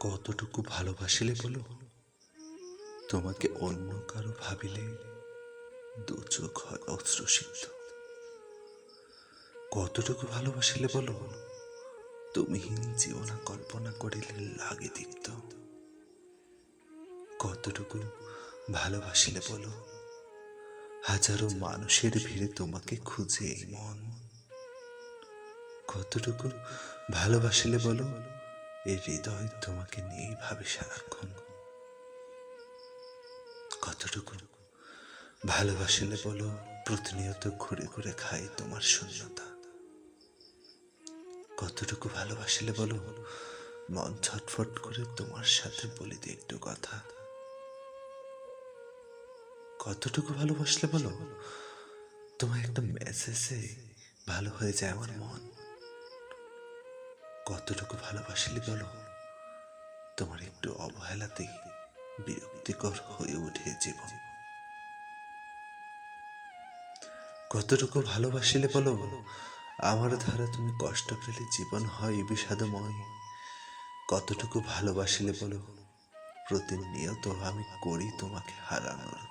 কতটুকু ভালোবাসিলে বলো? তোমাকে অন্য কারও ভাবিলে দু চোখ হয় অশ্রুসিক্ত। কতটুকু ভালোবাসিলে বলো? তুমিহীন জীবনা কল্পনা করিলে লাগে তিক্ত কতটুকু ভালোবাসিলে বলো? হাজারো মানুষের ভিড়ে তোমাকে খুঁজে মন। কতটুকু ভালোবাসিলে বলো? এই হৃদয় তোমাকে নিয়েই ভাবে সারাক্ষণ। কতটুকু ভালোবাসিলে বলো, প্রতিনিয়ত ঘুরে ঘুরে খাই তোমার শূন্যতা। কতটুকু ভালোবাসিলে বলো, মন ছটফট করে তোমার সাথে বলি দিই একটু কথা। কতটুকু ভালোবাসলে বলো তোমার একটা মেসেজে ভালো হয়ে যায় আমার মন। কতটুকু ভালোবাসলে বলো? তোমার একটু অবহেলাতেই বিরক্তিকর হয়ে ওঠে জীবন। কতটুকু ভালোবাসিলে বলো? আমার ধারা তুমি কষ্ট পেলে জীবন হয় বিষাদময়। কতটুকু ভালোবাসিলে বলো? প্রতিনিয়ত আমি করি তোমাকে হারানোর।